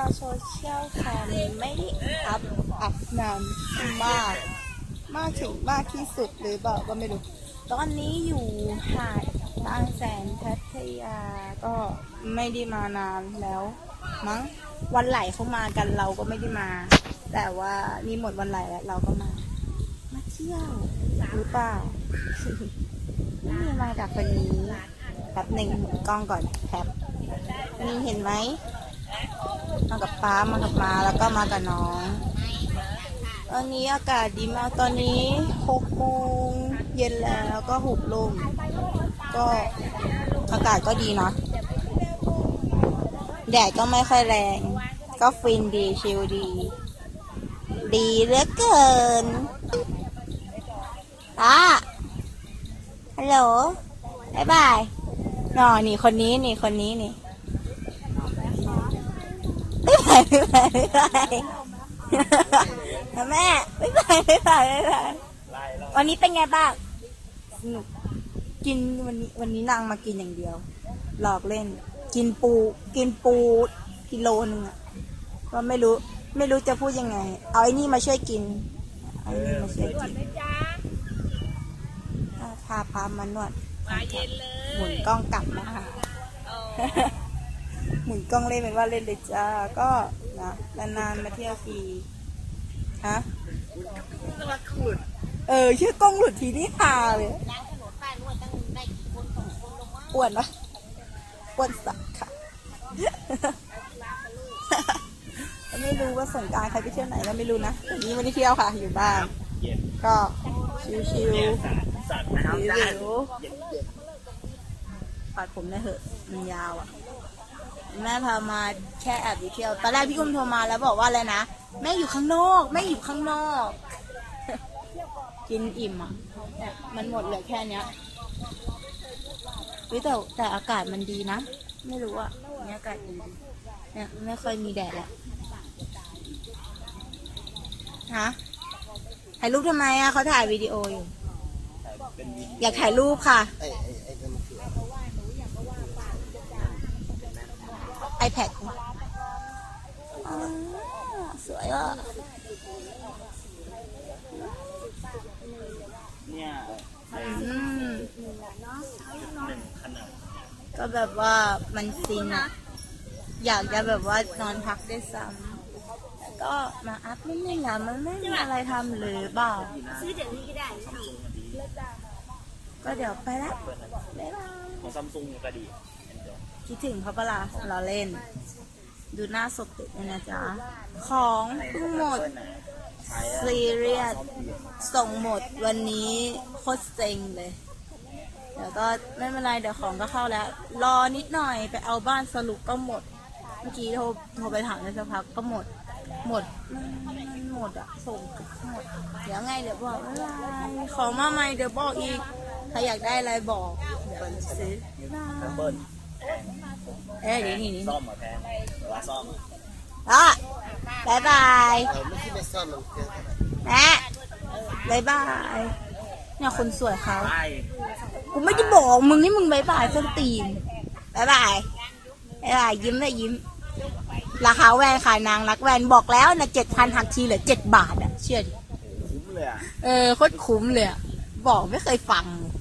ชาวโซเชียลแคมไม่ได้อัพอัพนานมาก มากถึงมากที่สุดหรือเปล่าก็ไม่รู้ ตอนนี้อยู่หาดบางแสนพัทยาก็ไม่ได้มานานแล้วมั้งวันไหลเขามากันเราก็ไม่ได้มา แต่ว่านี่หมดวันไหลแล้วเราก็มา มาเที่ยวหรือเปล่านี่มากับคนนี้แป๊บหนึ่งกล้องก่อนแป๊บนี่เห็นไหม มากับป้ามากับมาแล้วก็มากับน้องตอนนี้อากาศดีมากตอนนี้หกโมงเย็นแล้วก็หุบลมก็อากาศก็ดีเนาะแดดก็ไม่ค่อยแรง ก็ฟินดีชิลดี ดีเหลือเกินอะฮัลโหลบายบายนอนี่คนนี้นี่คนนี้นี่ ไม่ไปไม่ไปไม่ไปแม่ไม่ไปไม่ไปไม่ไปวันนี้เป็นไงบ้าง สนุก กินวันนี้วันนี้นางมากินอย่างเดียว หลอกเล่น กินปู กินปูกิโลนึงอะก็ไม่รู้ ไม่รู้จะพูดยังไง เอาไอ้นี่มาช่วยกิน เอาไอ้นี่มาช่วยกินอ่าพาพามานวด มาเย็นเลย หมุนกล้องกลับนะคะโอ้ หมุนกล้องเล่นเป็นว่าเล่นเลยจ้า ก็นะนานๆมาเที่ยวทีฮะตัวขุดเออชื่อกล้องหลุดทีนี่ฮาเลยอ้วนปะอ้วนสักค่ะ ไม่รู้ว่าสงกรารใครไปเที่ยวไหนก็ไม่รู้นะแต่นี้ไม่ได้เที่ยวค่ะ อยู่บ้าน ก็ชิวๆสัตว์หน้ำรือได้หรือปัดผมได้เหอะมันยาวอะ แม่พามาแค่แอบไปเที่ยว ตอนแรกพี่อุ้มโทรมาแล้วบอกว่าอะไรนะ แม่อยู่ข้างนอก แม่อยู่ข้างนอก กินอิ่มอะมันหมดเหลือแค่เนี้ยเฮ้ยแต่แต่อากาศมันดีนะ ไม่รู้อะเนี่ยอากาศดีเนี่ยไม่ค่อยมีแดดแหละฮะถ่ายรูปทำไมอะเขาถ่ายวิดีโออยู่ อยากถ่ายรูปค่ะ ไอ้ไอ้ไอ้นั่นมันคืออะไร iPad อ๋อสวยอะเนี่ยอืมหนึ่งขนาดก็แบบว่ามันซินอะอยากจะแบบว่านอนพักได้วยซ้ำแล้วก็มาอัพนิดนึงอะมันไม่มีอะไรทำหรือเปล่าซื้อเดี๋ยวนี้ก็ได้ก็เดี๋ยวไปละบ๊ายบายของซัมซุงก็ดี คิดถึงเขาปะล่ะเราเล่น ดูหน้าสดติเลยนะจ๊ะ ของเพิ่งหมด ซีเรียสส่งหมดวันนี้โคตรเซ็งเลยเดี๋ยวก็ไม่เป็นไรเดี๋ยวของก็เข้าแล้ว รอนิดหน่อยไปเอาบ้านสรุปก็หมด เมื่อกี้โทรโทรไปถามในสักพักก็หมด หมดมันหมดอะส่งหมด เดี๋ยวไงเดี๋ยวบอกไม่เป็นไรของมาใหม่เดี๋ยวบอกอีกถ้าอยากได้อะไรบอกเดี๋ยวซื้อบ๊ายบายเบิ้ล เอ้ยเดี๋ยวนี่นี่ซ่อมมาแพงแต่ว่าซ่อมอะบายบายเราไม่คิดไม่ซ่อนมันเกินแม่บายบายเนี่ยคนสวยเขาไปกูไม่ได้บอกมึงให้มึงบายบายส้นตีนบายบายบายบายยิ้มเลยยิ้ม ราคาแวนขายนางรักแวนบอกแล้วนะเจ็ดพันหักทีเหลือเจ็ดบาทอะเชื่อดิ คุ้มเลยอะ เออโคตรคุ้มเลยอะบอกไม่เคยฟังเลย